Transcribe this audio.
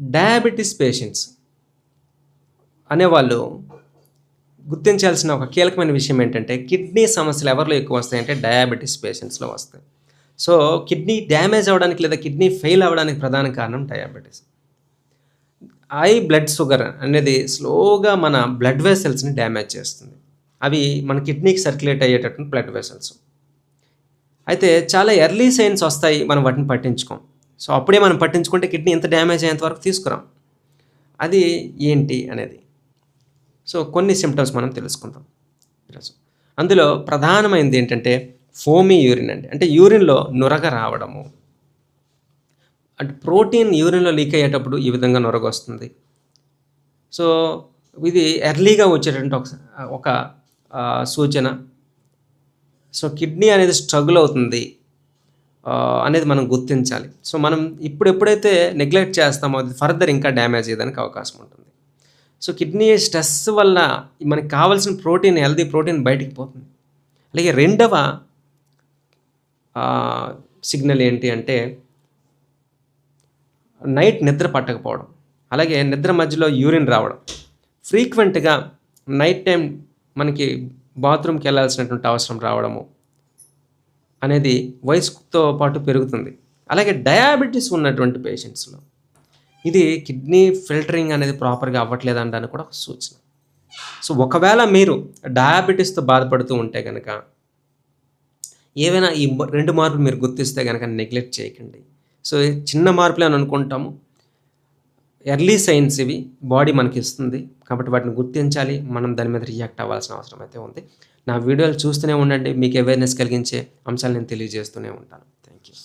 Diabetes patients అనేవాళ్ళు గుర్తించాల్సిన ఒక కీలకమైన విషయం ఏంటంటే కిడ్నీ సమస్యలు ఎవరిలో ఎక్కువ వస్తాయంటే డయాబెటీస్ పేషెంట్స్లో వస్తాయి. సో కిడ్నీ డ్యామేజ్ అవ్వడానికి లేదా కిడ్నీ ఫెయిల్ అవ్వడానికి ప్రధాన కారణం డయాబెటీస్. ఐ బ్లడ్ షుగర్ అనేది స్లోగా మన బ్లడ్ వెసల్స్ని డ్యామేజ్ చేస్తుంది. అవి మన కిడ్నీకి సర్క్యులేట్ అయ్యేటటువంటి బ్లడ్ వెసల్స్. అయితే చాలా ఎర్లీ సైన్స్ వస్తాయి మనం వాటిని పట్టించుకోం. సో అప్పుడే మనం పట్టించుకుంటే కిడ్నీ ఎంత డ్యామేజ్ అయ్యేంత వరకు తీసుకురాం. అది ఏంటి అనేది. సో కొన్ని సిమ్టమ్స్ మనం తెలుసుకుందాం. ఈరోజు. అందులో ప్రధానమైనది ఏంటంటే ఫోమీ యూరిన్ అండి. అంటే యూరిన్లో నురగ రావడము. అంటే ప్రోటీన్ యూరిన్లో లీక్ అయ్యేటప్పుడు ఈ విధంగా నొరగ వస్తుంది. సో ఇది ఎర్లీగా వచ్చేటటువంటి ఒక ఒక సూచన. సో కిడ్నీ అనేది స్ట్రగుల్ అవుతుంది. అనేది మనం గుర్తించాలి. సో మనం ఇప్పుడు ఎప్పుడైతే నెగ్లెక్ట్ చేస్తామో అది ఫర్దర్ ఇంకా డ్యామేజ్ అయ్యేదానికి అవకాశం ఉంటుంది. సో కిడ్నీ స్ట్రెస్ వల్ల మనకి కావాల్సిన ప్రోటీన్ హెల్దీ ప్రోటీన్ బయటికి పోతుంది. అలాగే రెండవ సిగ్నల్ ఏంటి అంటే నైట్ నిద్ర పట్టకపోవడం. అలాగే నిద్ర మధ్యలో యూరిన్ రావడం. ఫ్రీక్వెంట్గా నైట్ టైం మనకి బాత్రూమ్కి వెళ్ళాల్సినటువంటి అవసరం రావడము. అనేది వయసుతో పాటు పెరుగుతుంది. అలాగే డయాబెటీస్ ఉన్నటువంటి పేషెంట్స్లో ఇది కిడ్నీ ఫిల్టరింగ్ అనేది ప్రాపర్గా అవ్వట్లేదు అనడానికి కూడా ఒక సూచన. సో ఒకవేళ మీరు డయాబెటీస్తో బాధపడుతూ ఉంటే కనుక ఏవైనా ఈ రెండు మార్పులు మీరు గుర్తిస్తే కనుక నెగ్లెక్ట్ చేయకండి. సో చిన్న మార్పులే అని అనుకుంటాము. ఎర్లీ సైన్స్ ఇవి బాడీ మనకి ఇస్తుంది కాబట్టి వాటిని గుర్తించాలి. మనం దాని మీద రియాక్ట్ అవ్వాల్సిన అవసరం అయితే ఉంది. నా వీడియోలు చూస్తూనే ఉండండి. మీకు అవేర్నెస్ కలిగించే అంశాలు నేను తెలియజేస్తూనే ఉంటాను. Thank you